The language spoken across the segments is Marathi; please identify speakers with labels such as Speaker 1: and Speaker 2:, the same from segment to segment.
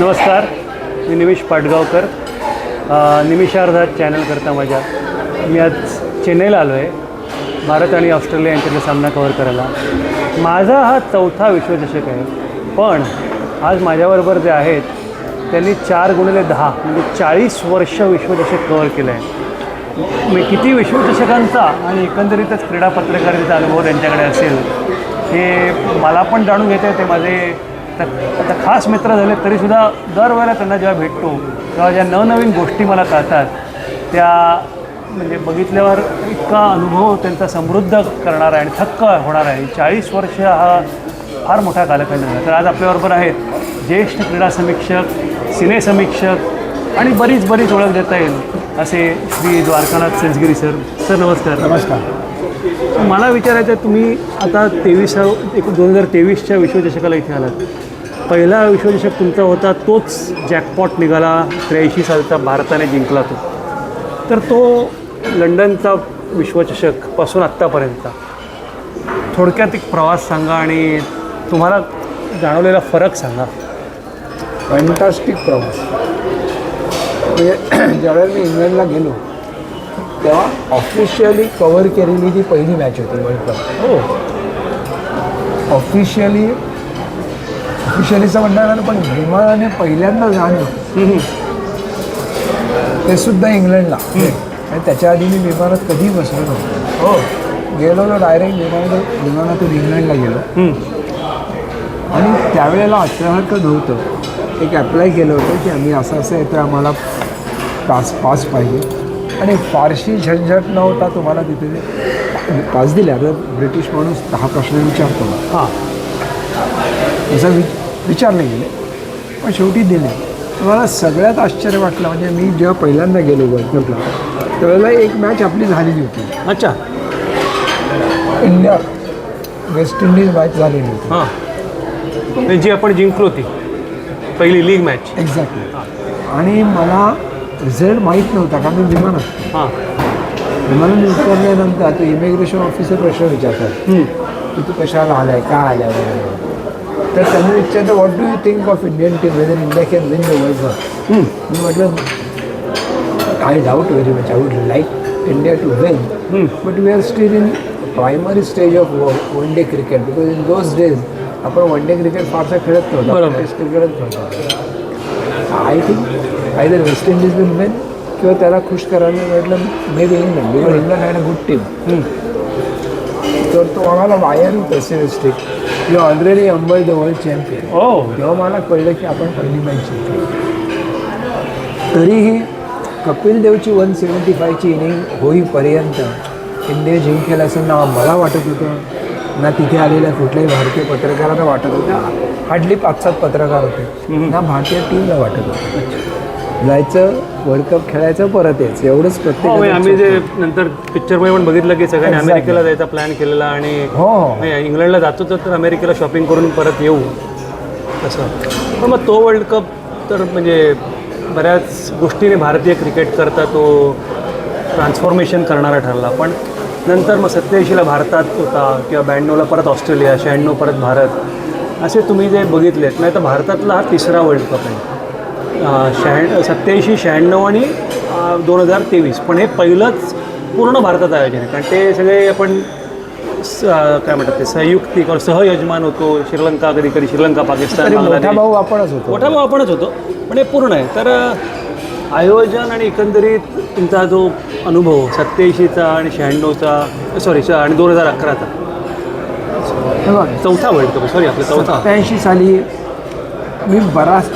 Speaker 1: नमस्कार मी निमिष पाटगावकर. निमिषार्धा निमिषार्धात माझ्या. मी आज चेन्नईला आलो आहे भारत आणि ऑस्ट्रेलिया यांच्यातला सामना कव्हर करायला. माझा हा चौथा विश्वचषक आहे पण आज माझ्याबरोबर जे आहेत त्यांनी चार गुणिले दहा म्हणजे चाळीस वर्ष विश्वचषक कव्हर केलं आहे मी किती विश्वचषकांचा आणि एकंदरीतच क्रीडा पत्रकारितेचा अनुभव त्यांच्याकडे असेल हे मला पण जाणून घेते ते माझे आता आता खास मित्र झाले तरीसुद्धा दरवेळेला त्यांना जेव्हा भेटतो तेव्हा ज्या नवनवीन गोष्टी मला कळतात त्या म्हणजे बघितल्यावर इतका अनुभव त्यांचा समृद्ध करणार आहे आणि थक्क होणार आहे. चाळीस वर्ष हा फार मोठा कालखंड झाला. तर आज आपल्याबरोबर आहेत ज्येष्ठ क्रीडा समीक्षक सिने समीक्षक आणि बरीच बरीच ओळख देता येईल असे श्री द्वारकानाथ सेंसगिरी सर. सर नमस्कार.
Speaker 2: नमस्कार.
Speaker 1: मला विचारायचं आहे, तुम्ही आता तेवीस एक दोन हजार तेवीसच्या विश्वचषकाला इथे आलात. पहिला विश्वचषक तुमचा होता तोच जॅकपॉट निघाला त्र्याऐंशी सालचा भारताने जिंकला तो. तर तो लंडनचा विश्वचषकपासून आत्तापर्यंत. थोडक्यात एक प्रवास सांगा आणि तुम्हाला जाणवलेला फरक सांगा.
Speaker 2: फॅन्टास्टिक प्रवास. म्हणजे ज्यावेळेला मी इंग्लंडला गेलो तेव्हा ऑफिशियली कव्हर केलेली ती पहिली मॅच होती वर्ल्ड कप
Speaker 1: हो.
Speaker 2: ऑफिशियली ऑफिशियलीचं म्हणणार पण विमानाने पहिल्यांदा जाणं ते सुद्धा इंग्लंडला. आणि त्याच्या आधी मी विमानात कधी बसलो नव्हतो.
Speaker 1: हो.
Speaker 2: गेलो तर डायरेक्ट विमानात विमानातून इंग्लंडला गेलो. आणि त्यावेळेला अचानकच होतं एक अप्लाय केलं होतं की आम्ही असं असं येतं आम्हाला पास पास पाहिजे. आणि फारशी झंझट नव्हता तुम्हाला तिथे पास दिले. आता ब्रिटिश माणूस दहा प्रश्न विचारतो. ना
Speaker 1: हां.
Speaker 2: असं वि विचारले गेले पण शेवटी दिले. मला सगळ्यात आश्चर्य वाटलं म्हणजे मी जेव्हा पहिल्यांदा गेलो वर्ल्ड कपला त्यावेळेला एक मॅच आपली झालेली होती.
Speaker 1: अच्छा.
Speaker 2: इंडिया वेस्ट इंडिज मॅच झालेली होती.
Speaker 1: हां. जी आपण जिंकलो ती पहिली लीग मॅच
Speaker 2: एक्झॅक्टली आणि मला रिझल्ट माहीत नव्हता कारण मी विमानात
Speaker 1: हां.
Speaker 2: विमानात उतरल्यानंतर तो इमिग्रेशन ऑफिसर प्रश्न विचारतात. की तू कशाला आलाय का आलाय वगैरे तर त्यांनी विचारलं what do you think of Indian team whether India can win the world cup मी म्हटलं I doubt very much I would like India to win but we are still in primary stage of one day cricket because in those days आपण वन डे क्रिकेट फारसा खेळत नव्हतो. टेस्ट क्रिकेटच नव्हतो. I think either West Indies will win किंवा त्याला खुश करायला म्हटलं may be England because England had a good team तर तो आम्हाला why are pessimistic you already humble the world champion
Speaker 1: ओ
Speaker 2: तेव्हा मला कळलं की आपण पहिली मॅच जिंकली तरीही कपिल देवची वन सेवन्टी फायची इनिंग होईपर्यंत इंडिया जिंकेल असं ना मला वाटत होतं ना तिथे आलेल्या कुठल्याही भारतीय पत्रकारांना वाटत होतं हार्डली पाच सात पत्रकार होते ना भारतीय टीमला वाटत होतं. जायचं वर्ल्ड कप खेळायचं परत यायचं. एवढंच
Speaker 1: हो
Speaker 2: प्रत्येक
Speaker 1: म्हणजे आम्ही जे नंतर पिक्चरमध्ये पण बघितलं की सगळ्यांनी. अमेरिकेला जायचा प्लॅन केलेला आणि
Speaker 2: हो. हो
Speaker 1: इंग्लंडला जातो तर अमेरिकेला शॉपिंग करून परत येऊ. असं. पण मग तो वर्ल्ड कप तर म्हणजे बऱ्याच गोष्टीने भारतीय क्रिकेट करता तो ट्रान्सफॉर्मेशन करणारा ठरला. पण नंतर मग सत्याऐंशीला भारतात होता किंवा ब्याण्णवला परत ऑस्ट्रेलिया शहाण्णव परत भारत. असे तुम्ही जे बघितलेत नाही तर भारतातला हा तिसरा वर्ल्ड कप आहे. शहाण्णव सत्याऐंशी शहाण्णव आणि दोन हजार तेवीस. पण हे पहिलंच पूर्ण भारतात आयोजन आहे. कारण ते सगळे आपण स- काय म्हणतात ते संयुक्तिक और सहयजमान होतो. श्रीलंका कधी कधी श्रीलंका पाकिस्तान
Speaker 2: मोठा भाऊ आपणच होतो.
Speaker 1: मोठा भाऊ आपणच होतो. पण हे पूर्ण आहे. तर आयोजन आणि एकंदरीत तुमचा जो अनुभव सत्याऐंशीचा आणि शहाण्णवचा सॉरी आणि दोन हजार अकराचा. चौथा वर्ल्ड कप सॉरी आपला चौथा.
Speaker 2: सत्याऐंशी साली मी बराच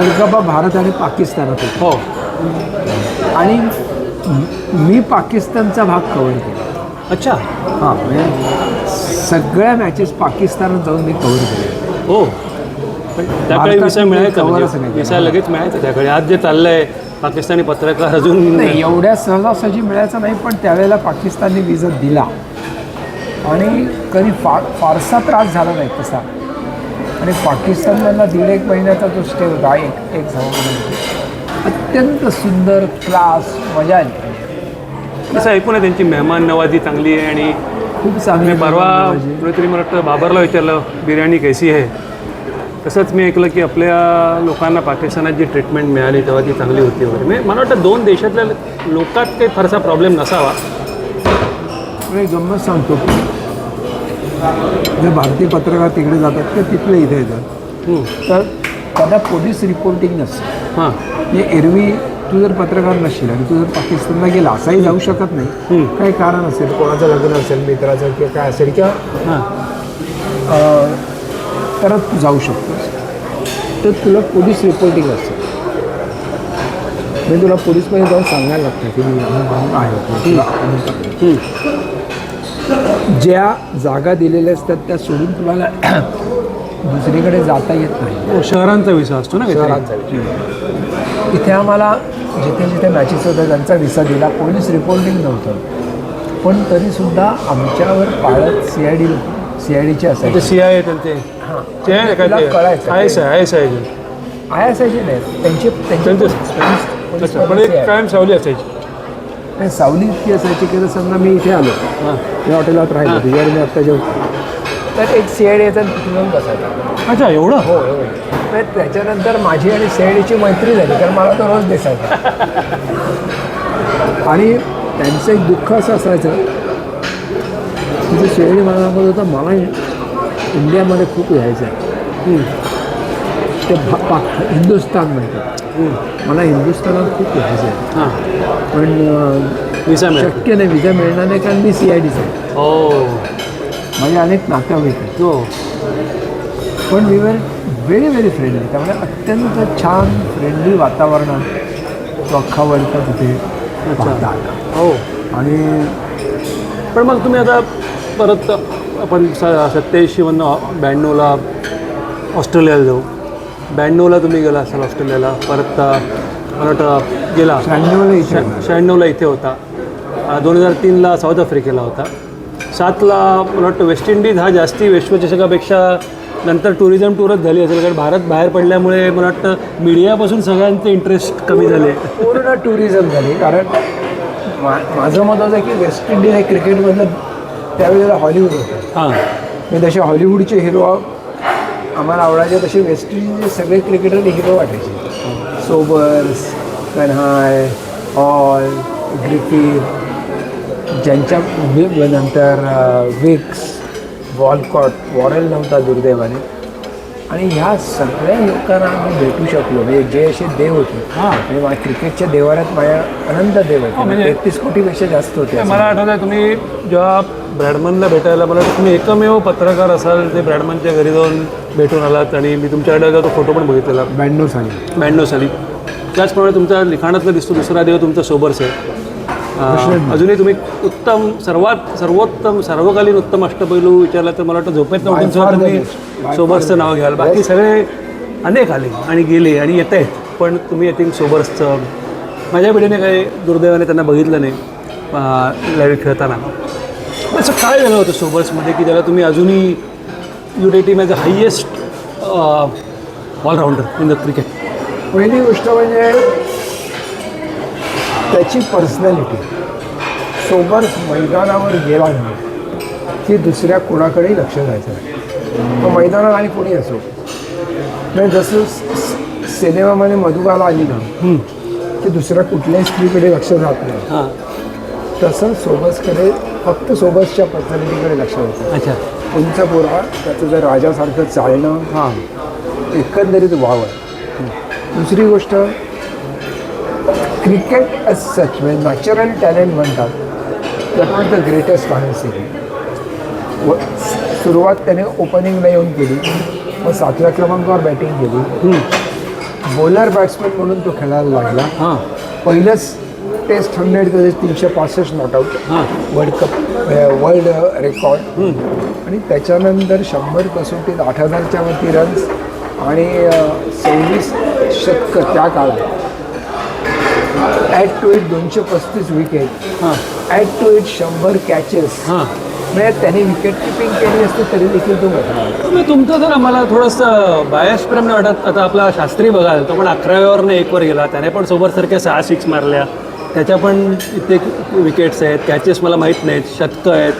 Speaker 2: वर्ल्ड कप हा भारत आणि पाकिस्तानात होतो.
Speaker 1: हो.
Speaker 2: आणि म- पाकिस्तानचा भाग कव्हर केला.
Speaker 1: अच्छा.
Speaker 2: हां म्हणजे सगळ्या मॅचेस पाकिस्तानात जाऊन मी कव्हर केले.
Speaker 1: हो. पण त्याकडे मिळायचा म्हणजे
Speaker 2: नाही
Speaker 1: विसा
Speaker 2: केला.
Speaker 1: लगेच मिळायचा त्याकडे. आज जे चाललंय पाकिस्तानी पत्रकार अजून
Speaker 2: नाही एवढ्या सहजासहजी मिळायचं नाही पण त्यावेळेला पाकिस्तानने विजा दिला. आणि कधी फार फारसा त्रास झाला नाही तसा. आणि पाकिस्तानमधला दीड एक महिन्याचा जो स्टे होता. एक एक सहा अत्यंत सुंदर क्लास मजा आली.
Speaker 1: असं ऐकून आहे त्यांची मेहमान नवाजी चांगली आहे आणि
Speaker 2: खूप चांगली
Speaker 1: मी परवा. कुणीतरी मला वाटतं बाबरला विचारलं बिर्याणी कैसी आहे? तसंच मी ऐकलं की आपल्या लोकांना पाकिस्तानात जी ट्रीटमेंट मिळाली तेव्हा ती चांगली होती वगैरे. म्हणजे मला वाटतं दोन देशातल्या लोकात काही फारसा प्रॉब्लेम नसावा.
Speaker 2: एक गंमत सांगतो. जे भारतीय पत्रकार तिकडे जातात ते तिथले इथे येतात. तर त्यांना पोलीस रिपोर्टिंग नसतं.
Speaker 1: हां.
Speaker 2: म्हणजे एरवी तू जर पत्रकार नसशील आणि तू जर पाकिस्तानला गेला असाही जाऊ शकत नाही. काही कारण असेल कोणाचं लग्न असेल मित्राचं किंवा काय असेल किंवा
Speaker 1: हां.
Speaker 2: तर तू जाऊ शकतोस. तर तुला पोलीस रिपोर्टिंग असतं. म्हणजे तुला पोलीसमध्ये जाऊन सांगायला लागतं की मी आहे. ज्या जागा दिलेल्या असतात त्या सोडून तुम्हाला दुसरीकडे जाता येत नाही.
Speaker 1: हो, शहरांचा विसा असतो ना?
Speaker 2: शहरांचा विषय. इथे आम्हाला जिथे जिथे मॅचेस होत्या त्यांचा विसा दिला. पोलीस रिपोर्टिंग नव्हतं. पण तरीसुद्धा आमच्यावर पाळत C I D C I डीचे असायचे.
Speaker 1: सी आय
Speaker 2: हां.
Speaker 1: ते
Speaker 2: कळायचं.
Speaker 1: I S I S I
Speaker 2: I असायचे नाही. त्यांचे त्यांचे
Speaker 1: पण एक कायम सावली असायची.
Speaker 2: नाही, सावली इतकी असायची की समजा मी इथे आलो.
Speaker 1: हां.
Speaker 2: मी हॉटेलात राहिलो. तुझ्यावर मी आत्ता जेवतो. तर एक सी आय डी याचा तिथून बसायचा.
Speaker 1: अच्छा एवढं?
Speaker 2: हो हो तर त्याच्यानंतर माझी आणि सी आय डीची मैत्री झाली कारण मला तो रोज दिसायचा. आणि त्यांचं एक दुःख असं असायचं की सी आय डी मला सांगत होता मला इंडियामध्ये खूप यायचं आहे. ते भा पाक हिंदुस्थान म्हणतात मला हिंदुस्थानात खूप यायचं आहे.
Speaker 1: हां.
Speaker 2: पण
Speaker 1: मिळत
Speaker 2: शक्य नाही विजा मिळणार नाही कारण मी सी आय डीचा आहे.
Speaker 1: हो.
Speaker 2: माझे अनेक नातेवाईक आहेत.
Speaker 1: हो.
Speaker 2: पण we were very very friendly त्यामुळे अत्यंत छान फ्रेंडली वातावरणात तो अख्खा वर्ल्ड कप तिथे पाहता आला
Speaker 1: हो.
Speaker 2: आणि
Speaker 1: पण मग तुम्ही आता परत आपण स सत्याऐंशीमधनं ब्याण्णवला ऑस्ट्रेलियाला जाऊ. ब्याण्णवला तुम्ही गेला असाल ऑस्ट्रेलियाला परत मला वाटतं गेला.
Speaker 2: शहाण्णवला इथे.
Speaker 1: शहाण्णवला इथे होता. दोन हजार तीनला साऊथ आफ्रिकेला होता. सातला मला वाटतं वेस्ट इंडिज हा जास्ती विश्वचषकापेक्षा नंतर टुरिझम टूरच झाली असेल कारण भारत बाहेर पडल्यामुळे मला वाटतं मीडियापासून सगळ्यांचे इंटरेस्ट कमी झाले.
Speaker 2: पूर्ण टुरिझम झाली कारण मा माझं मत होतं की वेस्ट इंडिज हे क्रिकेटमधलं त्यावेळेला हॉलिवूड होतं.
Speaker 1: हां.
Speaker 2: मी तसे हॉलिवूडचे हिरो आम्हाला आवडायचे तसे वेस्ट इंडिजचे सगळे क्रिकेटर हिरो वाटायचे. सोबर्स कन्हाय ऑल ग्रिफिथ ज्यांच्या म्हणजे नंतर विक्स वॉलकॉट वॉरेल नव्हता दुर्दैवाने. आणि ह्या सगळ्या लोकांना आम्ही भेटू शकलो. म्हणजे जे असे देव होते.
Speaker 1: हां.
Speaker 2: म्हणजे माझ्या क्रिकेटच्या देवाऱ्यात माझ्या अनंत देव होते.
Speaker 1: म्हणजे-
Speaker 2: तेहतीस कोटीपेक्षा जास्त होते.
Speaker 1: मला आठवत आहे तुम्ही जेव्हा ब्रॅडमनला भेटायला मला तुम्ही एकमेव पत्रकार असाल ते ब्रॅडमनच्या घरी जाऊन भेटून आलात. आणि मी तुमच्याकडे तो फोटो पण बघितलेला.
Speaker 2: ब्याण्णव साली.
Speaker 1: ब्याण्णव साली. त्याचप्रमाणे तुमच्या लिखाणातलं दिसतो दुसरा देव तुमचा सोबर्स आहे. अजूनही तुम्ही उत्तम सर्वात सर्वोत्तम सर्वकालीन उत्तम अष्टपैलू विचारला तर मला वाटतं झोपेत नव्हतं तुम्ही सोबर्सचं नाव घ्याल. बाकी सगळे अनेक आले आणि गेले आणि येत आहेत. पण तुम्ही आय थिंक सोबर्सचं. माझ्या पिढीने काही दुर्दैवाने त्यांना बघितलं नाही लाईव्ह खेळताना. असं काय झालं होतं सोबर्समध्ये की त्याला तुम्ही अजूनही you rate him as a highest allrounder in the cricket
Speaker 2: पहिली गोष्ट म्हणजे त्याची पर्सनॅलिटी सोबत मैदानावर गेला नाही. की दुसऱ्या कोणाकडेही लक्ष द्यायचं नाही. मग मैदानात आणि कोणी असो. म्हणजे जसं सिनेमामध्ये मधुबाला आली ना की दुसऱ्या कुठल्याही स्त्रीकडे लक्ष जात नाही.
Speaker 1: हां.
Speaker 2: तसं सोबतकडे फक्त सोबतच्या पर्सनॅलिटीकडे लक्ष द्यायचं
Speaker 1: अच्छा.
Speaker 2: उंच पोरा त्याचं जर राजासारखं चालणं
Speaker 1: हां.
Speaker 2: एकंदरीत व्हावं दुसरी गोष्ट क्रिकेट ॲज सच म्हणजे नॅचरल टॅलेंट म्हणतात. दॅट वॉज द ग्रेटेस्ट सिटी व सुरुवात त्याने ओपनिंगला येऊन केली. मग सातव्या क्रमांकावर बॅटिंग केली. बॉलर बॅट्समन म्हणून तो खेळायला लागला.
Speaker 1: हां.
Speaker 2: पहिलंच टेस्ट हंड्रेड त्याचे तीनशे पासष्ट नॉटआउट
Speaker 1: हां.
Speaker 2: वर्ल्ड कप वर्ल्ड रेकॉर्ड आणि त्याच्यानंतर शंभर कसोटीत आठ हजारच्या वरती रन्स आणि सव्वीस शतक त्या काळात. ॲट टू एट दोनशे पस्तीस विकेट
Speaker 1: हां.
Speaker 2: ॲट टू एट शंभर कॅचेस
Speaker 1: हां.
Speaker 2: म्हणजे त्याने विकेट किपिंग केली असती तरी देखील
Speaker 1: तुम्ही तुमचं जर आम्हाला थोडंसं बायस प्रेम नाही वाटत आता आपला शास्त्री बघाल तो पण अकराव्यावरनं एकवर गेला त्याने पण सोबतसारख्या सहा सिक्स मारल्या. त्याच्या पण इथे विकेट्स आहेत कॅचेस मला माहीत नाहीत शतकं आहेत.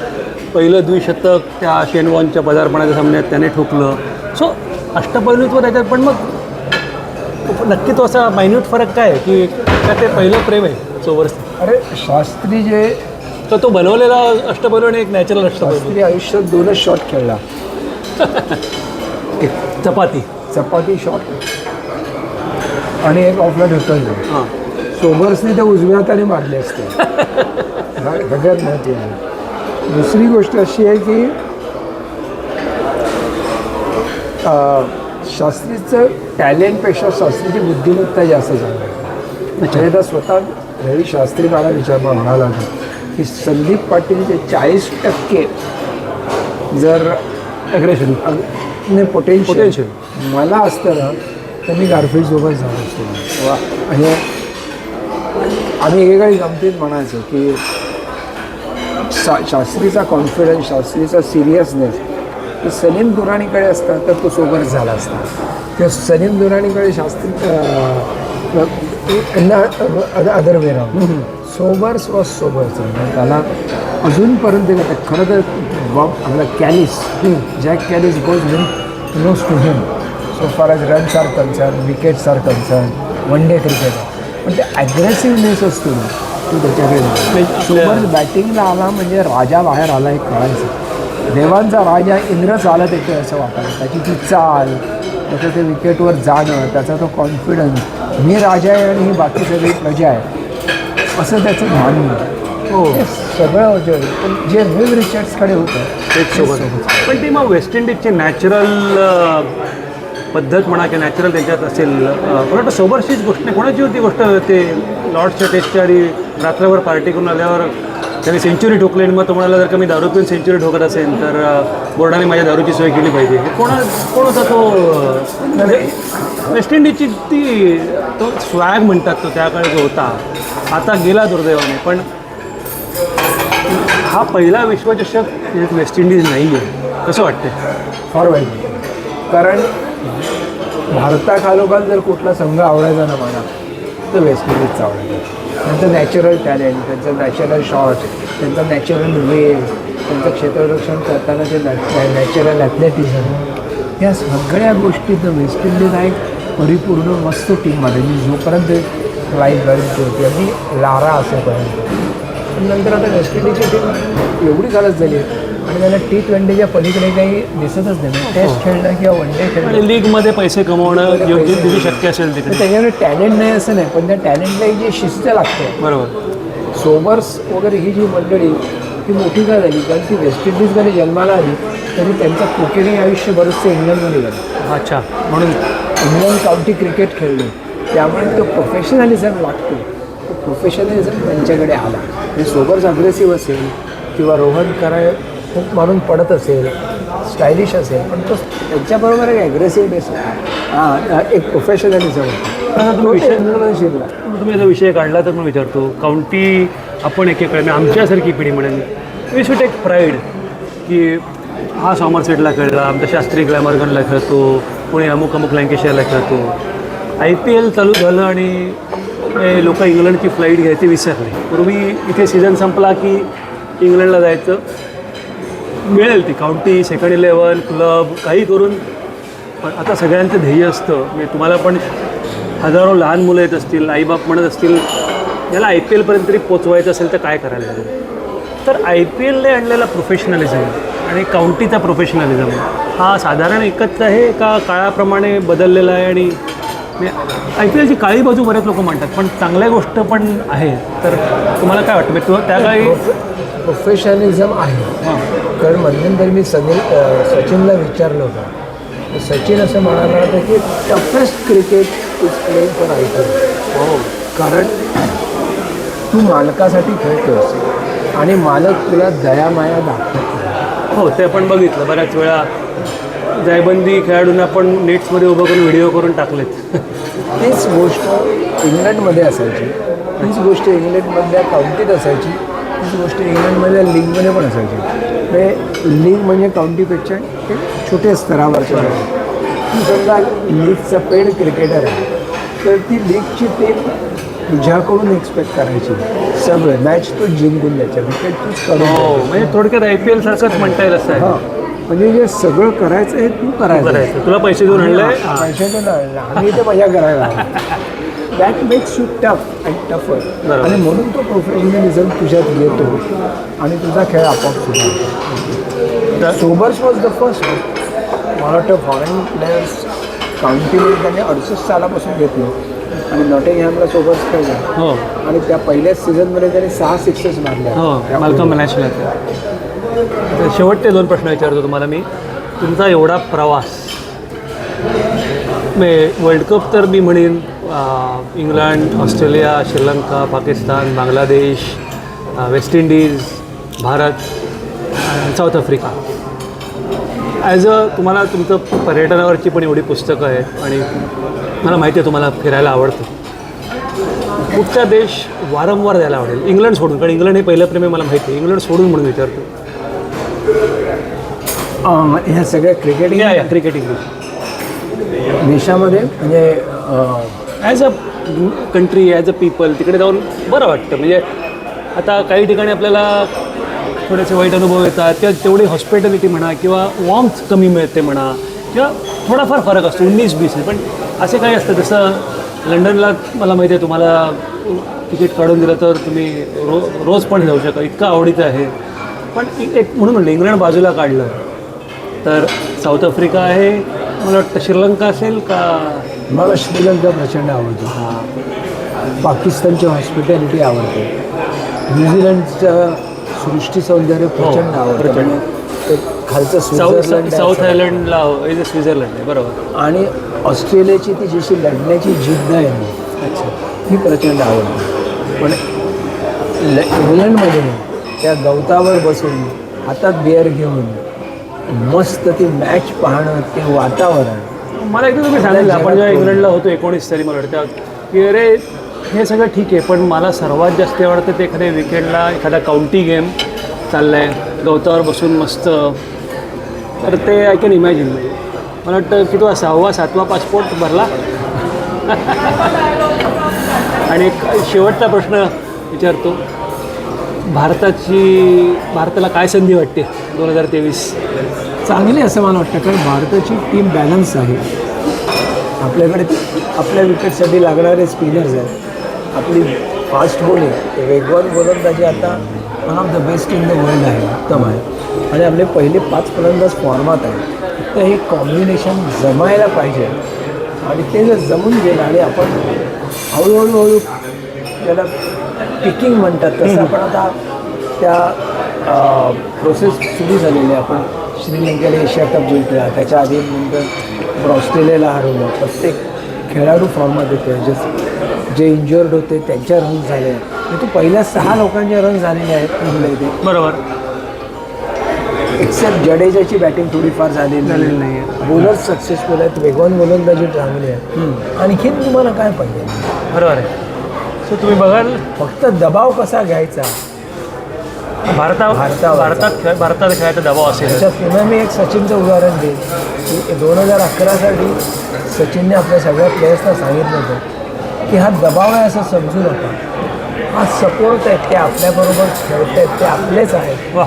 Speaker 1: पहिलं द्विशतक त्या शेनवॉनच्या पदार्पणाच्या सामन्यात त्याने ठोकलं. सो अष्टपैलूत्व त्याच्यात पण मग नक्की तो असा मायन्यूट फरक काय आहे की का ते पहिलं प्रेम आहे सोबर्सचं
Speaker 2: अरे शास्त्री जे
Speaker 1: तर तो बनवलेला अष्टपैलू आणि एक नॅचरल अष्टपैलू.
Speaker 2: शास्त्री आयुष्यात दोनच शॉट खेळला. एक
Speaker 1: चपाती.
Speaker 2: चपाती शॉट आणि एक ऑफला ढकललं
Speaker 1: हां.
Speaker 2: सोबर्सने ते उजव्या हाताने मारले असते. सगळ्यात महत्त्वाचं दुसरी गोष्ट अशी आहे की अं, शास्त्रीचं टॅलेंटपेक्षा शास्त्रीची बुद्धिमत्ता जास्त म्हणजे आता स्वतः रवी शास्त्री मला विचार म्हणाला की संदीप पाटीलचे चाळीस टक्के जर
Speaker 1: अग्रेशन
Speaker 2: पोटेन्शियल
Speaker 1: Potential.
Speaker 2: मला असतं ना तर मी गारफील्ड सोबत झालो असतो
Speaker 1: वा.
Speaker 2: आणि आम्ही एकेकाळी गमतीत म्हणायचो की शा शास्त्रीचा कॉन्फिडन्स शास्त्रीचा सिरियसनेस तो सलीम दुराणीकडे असता तर तो सोबत झाला असता. किंवा सलीम दुराणीकडे शास्त्री अदर वे राहून सोबर्स वॉज सोबर्स त्याला अजूनपर्यंत ते खरं तर बॉब आपला Kallis Jacques Kallis goes very close to him so far as runs are concern wickets are concern one day cricket पण ते ॲग्रेसिव्हनेस असतो तो त्याच्याकडे. सोबत बॅटिंगला आला म्हणजे राजा बाहेर आला एक कळायचं देवांचा राजा इंद्र चालत येतो असं वाटायचं त्याची ती चाल त्याचं ते विकेटवर जाणं त्याचा तो कॉन्फिडन्स मी राजा आहे आणि ही बाकी सगळी प्रजा आहे. असं त्याचं भान
Speaker 1: हो.
Speaker 2: सगळं होतं. पण जे विल रिचर्ड्सकडे होतं
Speaker 1: तेच सोबत पण ती मग वेस्ट इंडिजची नॅचरल पद्धत म्हणा किंवा नॅचरल त्यांच्यात असेल मला वाटतं सोबरशीच गोष्ट नाही कोणाची होती गोष्ट ते लॉर्ड्सच्या टेस्टच्या आणि रात्रभर पार्टी करून आल्यावर त्याने सेंच्युरी ठोकली आणि मग तुम्हाला जर का मी दारू पिऊन सेंच्युरी ठोकत असेल तर बोर्डाने माझ्या दारूची सोय केली पाहिजे. कोणा कोण होता तो म्हणजे वेस्ट इंडिजची ती तो स्वॅग म्हणतात तो त्या काळी जो होता. आता गेला दुर्दैवाने पण हा पहिला विश्वचषक वेस्ट इंडिज नाही आहे कसं वाटतं
Speaker 2: फार वाईट. कारण भारताखालोखाल जर कुठला संघ आवडायचा ना मला तर वेस्ट इंडिजचा आवडायचा. त्यांचं नॅचरल टॅलेंट त्यांचं नॅचरल शॉट त्यांचं नॅचरल वेव त्यांचं क्षेत्ररक्षण करताना ते नॅचरल ॲथलेटिझम या सगळ्या गोष्टी तर वेस्ट इंडिज हा एक परिपूर्ण मस्त टीम आहे. मी जोपर्यंत लाईफ गरजची होती अगदी लारा असेपर्यंत पण नंतर आता वेस्ट इंडिजची टीम एवढी गरज झाली आहे. आणि त्याला टी ट्वेंटीच्या पलीकडे काही दिसतच नाही. टेस्ट खेळणं किंवा वन डे खेळणं.
Speaker 1: आणि लीगमध्ये पैसे कमवणं योग्य किती शक्य असेल तिकडे
Speaker 2: त्याच्याकडे टॅलेंट नाही असं नाही पण त्या टॅलेंटला एक जी शिस्त लागते.
Speaker 1: बरोबर.
Speaker 2: सोबर्स वगैरे ही जी मंडळी ती मोठी का झाली? कारण ती वेस्ट इंडिजमध्ये जन्माला आली तरी त्यांचं क्रिकेटिंग आयुष्य बरंचसं इंग्लंडमध्ये झालं.
Speaker 1: अच्छा. म्हणून
Speaker 2: इंग्लंड काउंटी क्रिकेट खेळलो त्यामुळे तो प्रोफेशनलिझम लागतो. तो प्रोफेशनलिझम त्यांच्याकडे आला. म्हणजे सोबर्स अग्रेसिव्ह असेल किंवा रोहन कराय खूप मारून पडत असेल स्टायलिश असेल पण तो त्यांच्याबरोबर एक ॲग्रेसिव्हनेस हां एक प्रोफेशनलिझम होता. शिरला.
Speaker 1: तुम्ही याचा विषय काढला तर मी विचारतो काउंटी आपण एकेकडे मी आमच्यासारखी पिढी म्हणेन. वी शूड टेक प्राईड की हा सॉमरसेटला खेळला आमचा शास्त्री ग्लॅमरगनला खेळतो पुणे अमुक अमुक लँकेशियरला खेळतो. आय पी एल चालू झालं आणि लोक इंग्लंडची फ्लाईट घ्यायची विसरले. पूर्वी इथे सीझन संपला की इंग्लंडला जायचं. मिळेल ती. काउंटी सेकंड इलेवन क्लब काही करून. पण आता सगळ्यांचं ध्येय असतं. म्हणजे तुम्हाला पण हजारो लहान मुलं येत असतील आईबाप म्हणत असतील याला आय पी एलपर्यंत तरी पोचवायचं असेल तर काय करायला लागेल तर आय पी एलने आणलेला प्रोफेशनलिझम आणि काउंटीचा प्रोफेशनलिझम हा साधारण एकच आहे का काळाप्रमाणे बदललेला आहे? आणि आय पी एलची काळी बाजू बरेच लोक म्हणतात पण चांगल्या गोष्ट पण आहे. तर तुम्हाला काय वाटतं? म्हणजे त्या काळी
Speaker 2: प्रोफेशनलिझम आहे.
Speaker 1: हां.
Speaker 2: कारण मध्यंतरी मी अ, सचिनला विचारलं होतं. सचिन असं म्हणाला होता की toughest cricket is playing for I P
Speaker 1: हो
Speaker 2: कारण तू मालकासाठी खेळतोस आणि मालक तुला दयामाया दाखवत.
Speaker 1: हो ते आपण बघितलं. बऱ्याच वेळा जायबंदी खेळाडूंना आपण नेट्समध्ये उभं करून व्हिडिओ करून टाकलेत.
Speaker 2: तीच गोष्ट इंग्लंडमध्ये असायची. तीच गोष्ट इंग्लंडमधल्या काउंटीत असायची. तीच गोष्ट इंग्लंडमधल्या लीगमध्ये पण असायची. म्हणजे लीग म्हणजे काउंटीपेक्षा एक छोट्या स्तरावरच्या तू समजा लीगचा पेड क्रिकेटर आहे. तर ती लीगची टीम तुझ्याकडून एक्सपेक्ट करायची. सगळं मॅच तू जिंकून द्यायच्या विकेट तूच
Speaker 1: हो
Speaker 2: करून
Speaker 1: म्हणजे थोडक्यात आय पी एल सारखंच म्हणता येईल असं
Speaker 2: हां.
Speaker 1: आहे
Speaker 2: म्हणजे जे सगळं करायचं हे तू करायचं
Speaker 1: करायचं. तुला पैसे देऊन आणलंय?
Speaker 2: पैशाचं नाही आम्ही इथे मजा करायला that makes you tough and tougher
Speaker 1: बरोबर.
Speaker 2: आणि म्हणून तो प्रोफेशनलिझम तुझ्यात येतो. आणि तुझा खेळ आपोआप सुधारतो सोबर्स वॉज द फर्स्ट मला वाटतं फॉरेन प्लेयर्स काउंटीमध्ये त्याने अडुसष्ट सालापासून घेतलं. आणि नॉटिंगहॅमला सोबर्स खेळला
Speaker 1: हो.
Speaker 2: आणि त्या पहिल्याच सीझनमध्ये त्याने सहा सिक्सेस मारल्या.
Speaker 1: हो मालकम मॅचला शेवटचे दोन प्रश्न विचारतो तुम्हाला मी. तुमचा एवढा प्रवास मे वर्ल्ड कप तर मी म्हणेन England Australia Sri Lanka Pakistan Bangladesh West Indies Bharat South Africa. As a तुम्हाला तुमचं पर्यटनावरची पण एवढी पुस्तकं आहेत आणि मला माहिती आहे तुम्हाला फिरायला आवडतं. कुठचा देश वारंवार जायला आवडेल? इंग्लंड सोडून कारण इंग्लंड हे पहिलं प्रेम मला माहिती आहे. इंग्लंड सोडून म्हणून विचारतो.
Speaker 2: ह्या सगळ्या क्रिकेटिंग
Speaker 1: या क्रिकेटिंग
Speaker 2: देशामध्ये म्हणजे
Speaker 1: as a country as a people तिकडे जाऊन बरं वाटतं. म्हणजे आता काही ठिकाणी आपल्याला थोडेसे वाईट अनुभव येतात किंवा तेवढी हॉस्पिटॅलिटी म्हणा किंवा वॉर्म्थ कमी मिळते म्हणा किंवा थोडाफार फरक असतो. उन्नीस बीस पण असे काही असतं जसं लंडनला मला माहिती आहे तुम्हाला तिकीट काढून दिलं तर तुम्ही रो रोज पण जाऊ शकता इतकं आवडीचं आहे. पण एक एक म्हणून म्हणलं इंग्लंड बाजूला काढलं तर साऊथ आफ्रिका आहे मला वाटतं श्रीलंका असेल का?
Speaker 2: मला श्रीलंका प्रचंड आवडतो. पाकिस्तानची हॉस्पिटॅलिटी आवडते. न्यूझीलंडचं सृष्टी सौंदर्य प्रचंड आवडतं. खालचं
Speaker 1: साऊथ
Speaker 2: स्वित्झर्लंड
Speaker 1: साऊथ
Speaker 2: आहे.
Speaker 1: इज स्वित्झर्लंड आहे बरोबर.
Speaker 2: आणि ऑस्ट्रेलियाची ती जशी लढण्याची जिद्द आहे ना
Speaker 1: अच्छा.
Speaker 2: ती प्रचंड आवडते. पण ल- इंग्लंडमध्ये त्या गवतावर बसून हातात बिअर घेऊन मस्त ती मॅच पाहणं ते वातावरण.
Speaker 1: मला एकदा तुम्ही सांगितलं आपण जेव्हा इंग्लंडला होतो एकोणीस तरी मला वाटतं की अरे हे सगळं ठीक आहे पण मला सर्वात जास्त आवडतं ते एखाद्या विकेंडला एखादा काउंटी गेम चालला आहे गवतावर बसून मस्त तर ते आय कॅन इमॅजिन. म्हणजे मला वाटतं की तो सहावा सातवा पासपोर्ट भरला. आणि एक शेवटचा प्रश्न विचारतो. भारताची भारताला काय संधी वाटते दोन हजार तेवीस?
Speaker 2: चांगली असं मला वाटतं कारण भारताची टीम बॅलन्स आहे. आपल्याकडे आपल्या विकेटसाठी लागणारे स्पिनर्स आहेत. आपली फास्ट बॉलिंग वेगवान गोलंदाजी म्हणजे आता one of the best in the world आहे उत्तम आहे. आणि आपले पहिले पाच फलंदाज फॉर्मात आहे. तर हे कॉम्बिनेशन जमायला पाहिजे. आणि ते जर जमून गेलं आणि आपण हळूहळू हळू त्याला पिकिंग म्हणतात तसं आपण आता त्या प्रोसेस सुरू झालेली आहे. आपण श्रीलंकेला एशिया कप जिंकला. त्याच्या आधी नंतर ऑस्ट्रेलियाला हरवलं. प्रत्येक खेळाडू फॉर्मात येतो जे जे इंजुअर्ड होते त्यांच्या रन झाले. म्हणजे पहिल्या सहा लोकांच्या रन झालेले आहेत इथे
Speaker 1: बरोबर.
Speaker 2: एक्सेप्ट जडेजाची बॅटिंग थोडीफार झालेली
Speaker 1: झालेली नाही आहे
Speaker 2: बॉलर्स सक्सेसफुल आहेत. वेगवान गोलंदाजी चांगली आहे. आणखीन तुम्हाला काय पाहिजे?
Speaker 1: बरोबर आहे. सो तुम्ही बघाल?
Speaker 2: फक्त दबाव कसा घ्यायचा?
Speaker 1: भारता
Speaker 2: भारतावरचा.
Speaker 1: भारतात खेळ भारतात खेळायचा दबाव असेल.
Speaker 2: त्याच्यात पुन्हा मी एक सचिनचं उदाहरण देईन. की दोन हजार अकरासाठी सचिनने आपल्या सगळ्या प्लेयर्सना सांगितलं होतं की हा दबाव आहे असं समजू नका. हा सपोर्ट आहेत ते आपल्याबरोबर खेळत आहेत ते आपलेच आहेत.
Speaker 1: वा.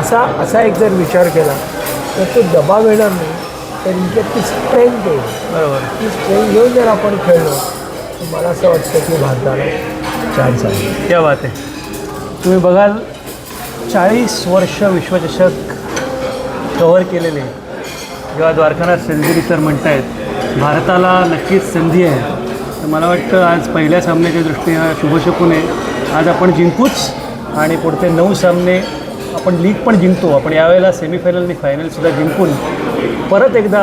Speaker 2: असा असा एक जर विचार केला तर तो दबाव येणार नाही. तर इनकेट ती स्ट्रेंथ येईल
Speaker 1: बरोबर.
Speaker 2: ती स्ट्रेंथ घेऊन जर आपण खेळलो तर मला असं वाटतं की भारताला चान्स आहे.
Speaker 1: क्या बात आहे. तुम्ही बघाल चाळीस वर्ष विश्वचषक कव्हर केलेले. जेव्हा द्वारकानाथ सेंचुरी सर म्हणतायत भारताला नक्कीच संधी आहे. तर मला वाटतं आज पहिल्या सामन्याच्या दृष्टीनं शुभशकून आहे आज आपण जिंकूच आणि पुढचे नऊ सामने आपण लीग पण जिंकतो. आपण यावेळेला सेमीफायनल आणि फायनलसुद्धा जिंकून परत एकदा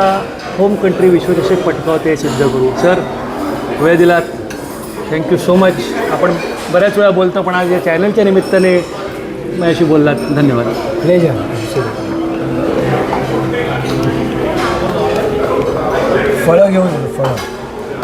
Speaker 1: होम कंट्री विश्वचषक पटकावते सिद्ध करू. सर वेळ दिलात. थँक्यू सो मच आपण बऱ्याच वेळा बोलतो पण आज या चॅनलच्या निमित्ताने माझ्याशी बोललात. धन्यवाद.
Speaker 2: प्लेजर फळं घेऊन फळं.